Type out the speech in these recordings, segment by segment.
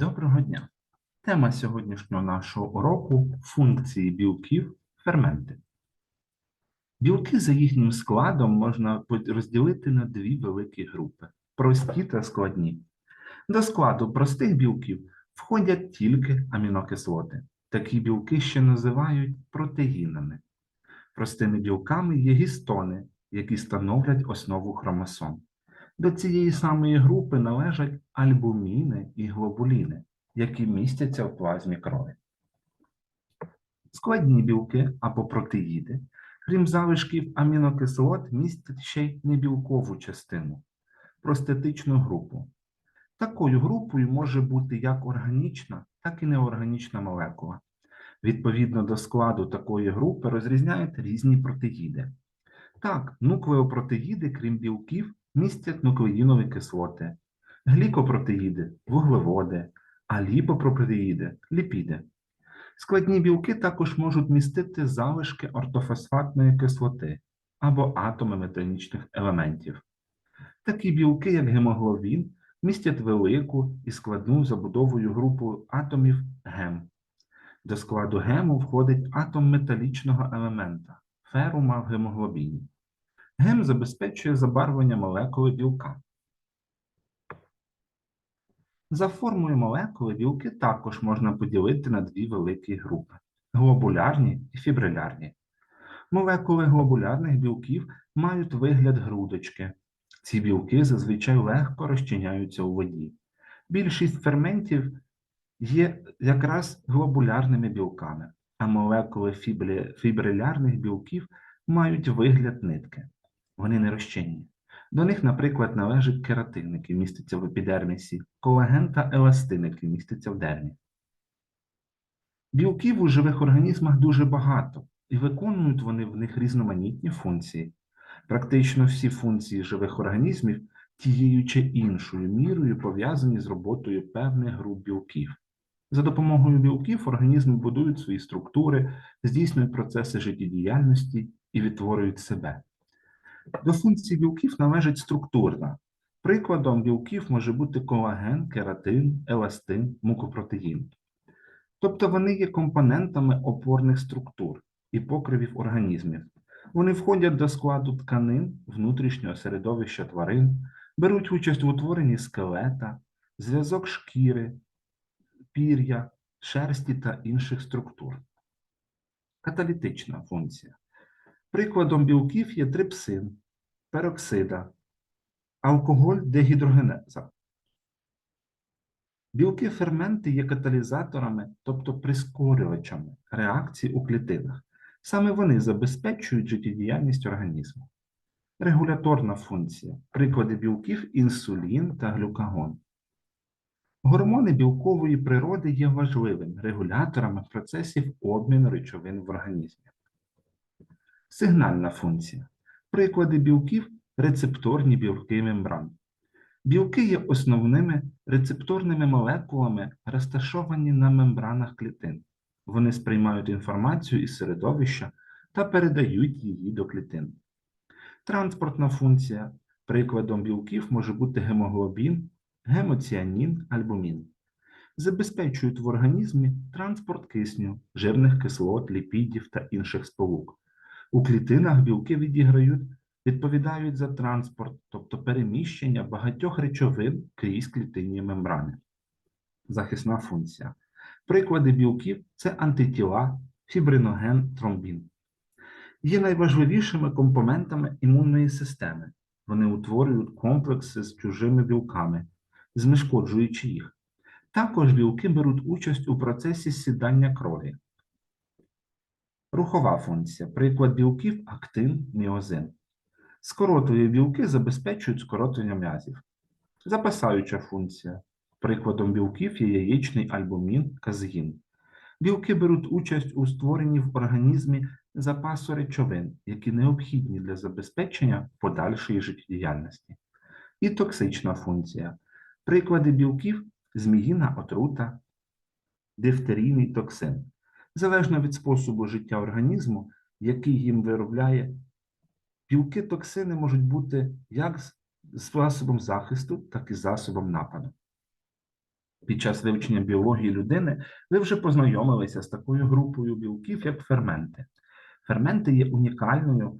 Доброго дня! Тема сьогоднішнього нашого уроку функції білків ферменти. Білки за їхнім складом можна розділити на дві великі групи прості та складні. До складу простих білків входять тільки амінокислоти. Такі білки ще називають протеїнами. Простими білками є гістони, які становлять основу хромосом. До цієї самої групи належать альбуміни і глобуліни, які містяться в плазмі крові. Складні білки або протеїди, крім залишків амінокислот, містять ще й небілкову частину простатичну групу. Такою групою може бути як органічна, так і неорганічна молекула. Відповідно до складу такої групи розрізняють різні протеїди. Так, нуклеопротеїди, крім білків, містять нуклеїнові кислоти, глікопротеїди вуглеводи, а ліпопротеїди ліпіди. Складні білки також можуть містити залишки ортофосфатної кислоти або атоми метанічних елементів. Такі білки, як гемоглобін, містять велику і складну забудовою групу атомів гем. До складу гему входить атом металічного елемента ферума в гемоглобіні. Гем забезпечує забарвлення молекули білка. За формою молекули білки також можна поділити на дві великі групи глобулярні і фібрилярні. Молекули глобулярних білків мають вигляд грудочки. Ці білки зазвичай легко розчиняються у воді. Більшість ферментів є якраз глобулярними білками, а молекули фібрилярних білків мають вигляд нитки. Вони не розчинні. До них, наприклад, належать кератин, який міститься в епідермісі, колаген та еластин, який міститься в дермі. Білків у живих організмах дуже багато, і виконують вони в них різноманітні функції. Практично всі функції живих організмів тією чи іншою мірою пов'язані з роботою певних груп білків. За допомогою білків організми будують свої структури, здійснюють процеси життєдіяльності і відтворюють себе. До функцій білків належить структурна. Прикладом білків може бути колаген, кератин, еластин, мукопротеїн. Тобто вони є компонентами опорних структур і покривів організмів. Вони входять до складу тканин внутрішнього середовища тварин, беруть участь в утворенні скелета, зв'язок шкіри, пір'я, шерсті та інших структур. Каталітична функція. Прикладом білків є трипсин, пероксида, алкоголь дегідрогенеза. Білки-ферменти є каталізаторами, тобто прискорювачами реакцій у клітинах. Саме вони забезпечують життєдіяльність організму. Регуляторна функція. Приклади білків інсулін та глюкагон. Гормони білкової природи є важливими регуляторами процесів обміну речовин в організмі. Сигнальна функція. Приклади білків рецепторні білки мембран. Білки є основними рецепторними молекулами, розташовані на мембранах клітин. Вони сприймають інформацію із середовища та передають її до клітин. Транспортна функція. Прикладом білків може бути гемоглобін, гемоціанін, альбумін. Забезпечують в організмі транспорт кисню, жирних кислот, ліпідів та інших сполук. У клітинах білки відіграють, відповідають за транспорт, тобто переміщення багатьох речовин крізь клітинні мембрани. Захисна функція. Приклади білків це антитіла, фібриноген, тромбін. Є найважливішими компонентами імунної системи. Вони утворюють комплекси з чужими білками, знешкоджуючи їх. Також білки беруть участь у процесі сідання крові. Рухова функція. Приклад білків актин, міозин. Скоротові білки забезпечують скоротення м'язів. Запасаюча функція. Прикладом білків є яєчний альбумін, казеїн. Білки беруть участь у створенні в організмі запасу речовин, які необхідні для забезпечення подальшої життєдіяльності. І токсична функція. Приклади білків зміїна отрута, дифтерійний токсин. Залежно від способу життя організму, який їм виробляє, білки токсини можуть бути як засобом захисту, так і засобом нападу. Під час вивчення біології людини ви вже познайомилися з такою групою білків, як ферменти. Ферменти є унікальною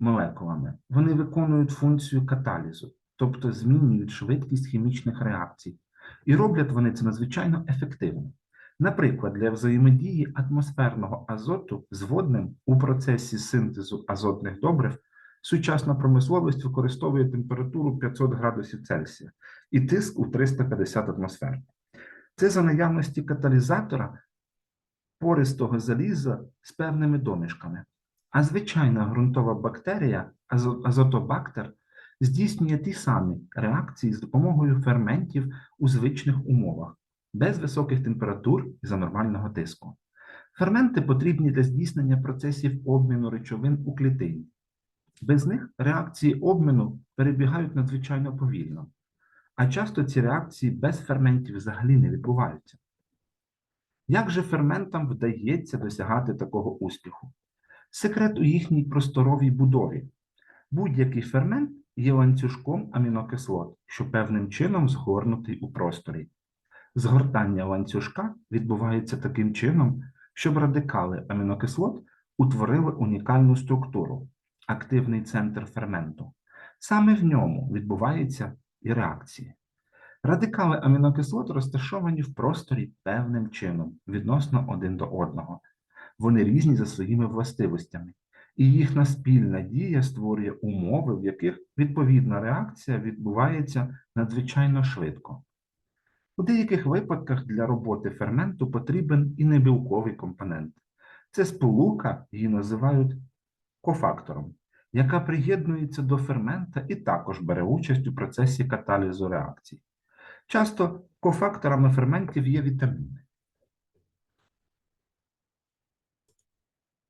молекулами. Вони виконують функцію каталізу, тобто змінюють швидкість хімічних реакцій. І роблять вони це надзвичайно ефективно. Наприклад, для взаємодії атмосферного азоту з водним у процесі синтезу азотних добрив сучасна промисловість використовує температуру 500 градусів Цельсія і тиск у 350 атмосфер. Це за наявності каталізатора пористого заліза з певними домішками. А звичайна ґрунтова бактерія, азотобактер, здійснює ті самі реакції з допомогою ферментів у звичних умовах, без високих температур і за нормального тиску. Ферменти потрібні для здійснення процесів обміну речовин у клітині. Без них реакції обміну перебігають надзвичайно повільно, а часто ці реакції без ферментів взагалі не відбуваються. Як же ферментам вдається досягати такого успіху? Секрет у їхній просторовій будові. Будь-який фермент є ланцюжком амінокислот, що певним чином згорнутий у просторі. Згортання ланцюжка відбувається таким чином, щоб радикали амінокислот утворили унікальну структуру активний центр ферменту. Саме в ньому відбуваються і реакції. Радикали амінокислот розташовані в просторі певним чином відносно один до одного. Вони різні за своїми властивостями, і їхня спільна дія створює умови, в яких відповідна реакція відбувається надзвичайно швидко. У деяких випадках для роботи ферменту потрібен і небілковий компонент. Це сполука, її називають кофактором, яка приєднується до фермента і також бере участь у процесі каталізу реакцій. Часто кофакторами ферментів є вітаміни.